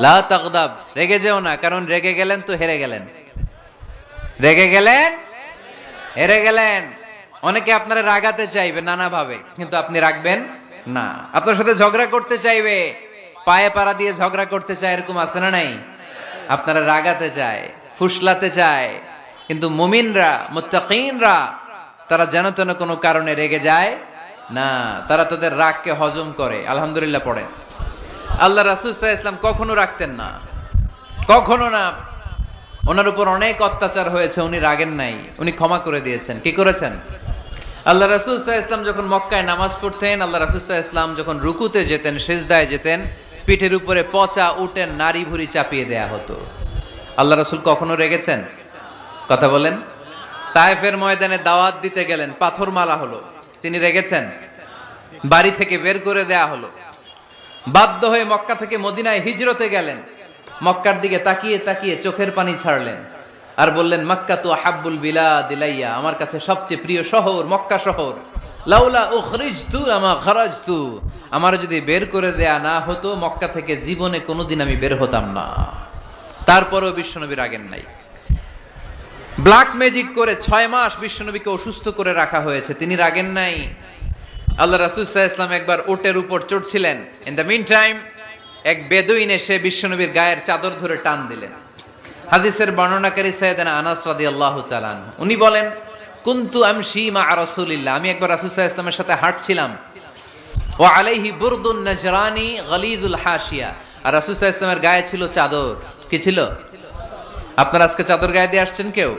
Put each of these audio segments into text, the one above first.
লা রেগে যেও না, কারণ রেগে গেলেন তো হেরে গেলেন। রেগে গেলেন? হেরে গেলেন। অনেকে আপনারা রাগাতে চাইবে নানা ভাবে কিন্তু আপনি রাখবেন না। আপনার সাথে ঝগড়া করতে চাইবে, পায়ে পাড়া দিয়ে ঝগড়া করতে চায়, এরকম আছে না নাই? আপনারা রাগাতে চায়, ফুসলাতে চায়, কিন্তু মুমিনরা, মুত্তাকিনরা, তারা যেন তেন কোনো কারণে রেগে যায় না। তারা তাদের রাগকে হজম করে। আলহামদুলিল্লাহ পড়ে আল্লাহ রাসুল ইসলাম কখনো রাখতেন না। কখনো না। ওনার উপর অনেক অত্যাচার হয়েছে, উনি রাগেন নাই। উনি ক্ষমা করে দিয়েছেন। কি করেছেন? আল্লাহ রাসুল ইসলাম যখন মক্কায় নামাজ পড়তেন, আল্লাহ রাসুল ইসলাম যখন রুকুতে যেতেন, সেজদায় যেতেন, পিঠের উপরে পচা উঠেন নারী ভুরি চাপিয়ে দেয়া হতো। আল্লাহ রাসুল কখনো রেগেছেন? কথা বলেন। তায়েফের ময়দানে দাওয়াত দিতে গেলেন পাথর মালা হলো। তিনি রেগেছেন? বাড়ি থেকে বের করে দেয়া হলো। বাধ্য হয়ে মক্কা থেকে মদিনায় হিজরতে গেলেন। মক্কার দিকে তাকিয়ে তাকিয়ে চোখের পানি ছাড়লেন আর বললেন, মক্কা তো হাব্বুল বিলা দিলাইয়া আমার কাছে সবচেয়ে প্রিয় শহর মক্কা শহর। লাউলা উখরিজ তু আমা খরাজ তু আমার যদি বের করে দেয়া না হতো, মক্কা থেকে জীবনে কোনোদিন আমি বের হতাম না। তারপরেও বিশ্বনবী রাগেন নাই। ব্ল্যাক ম্যাজিক করে ছয় মাস বিশ্বনবীকে অসুস্থ করে রাখা হয়েছে। তিনি রাগেন নাই। আল্লাহ রাসুল ইসলাম একবার ওটের উপর চড়ছিলেন। ইন দ্য মিন টাইম এক বেদুইন এসে বিশ্বনবীর গায়ের চাদর ধরে টান দিলেন। হাদিসের বর্ণনাকারী সৈয়দানা আনাস রাদিয়াল্লাহু চালান উনি বলেন, কুন্তু আমশি মা রাসূলিল্লাহ। আমি একবার রাসূল আলাইহি সাথে হাঁটছিলাম। ও আলাইহি বুরদুন নাজরানি গলিদুল হাশিয়া। আর রাসূল আলাইহি গায়ে ছিল চাদর। কি ছিল? আপনারা আজকে চাদর গায়ে দিয়ে আসছেন কেউ?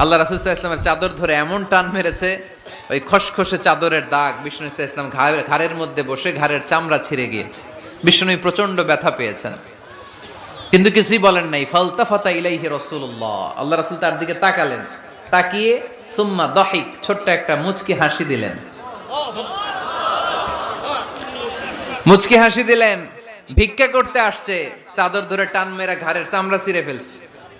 আল্লাহ রাসুল্লাহ ইসলামের চাদর ধরে এমন টান মেরেছে, ওই খসখসে চাদরের দাগ, বিষ্ণু ইসলাম ঘাড়ের ঘাড়ের মধ্যে বসে ঘাড়ের চামড়া ছিঁড়ে গিয়েছে। বিষ্ণু প্রচণ্ড ব্যথা পেয়েছেন কিন্তু কিছুই বলেন নাই ফালতা ফাতা ইলাইহি রসুল্লাহ আল্লাহ রাসুল তার দিকে তাকালেন, তাকিয়ে সুম্মা দহিক, ছোট্ট একটা মুচকি হাসি দিলেন। মুচকি হাসি দিলেন, ভিক্ষা করতে আসছে, চাদর ধরে টান মেরা ঘাড়ের চামড়া ছিঁড়ে ফেলছে।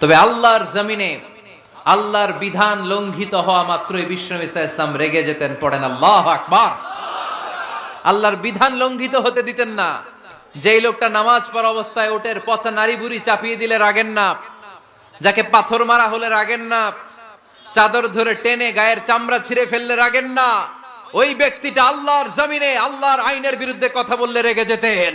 তবে আল্লাহর জমিনে, আল্লাহর বিধান লঙ্ঘিত হওয়া মাত্রই বিষ্ণু ইসা ইসলাম রেগে যেতেন, পড়েন আল্লাহ আকবার। আল্লাহর বিধান লঙ্ঘিত হতে দিতেন না। যেই লোকটা নামাজ পড়া অবস্থায় ওটের পচা নারী বুড়ি চাপিয়ে দিলে রাগেন না যাকে পাথর মারা হলে রাগেন না চাদর ধরে টেনে গায়ের চামড়া ছিঁড়ে ফেললে রাগেন না ওই ব্যক্তিটা আল্লাহর জমিনে, আল্লাহর আইনের বিরুদ্ধে কথা বললে রেগে যেতেন।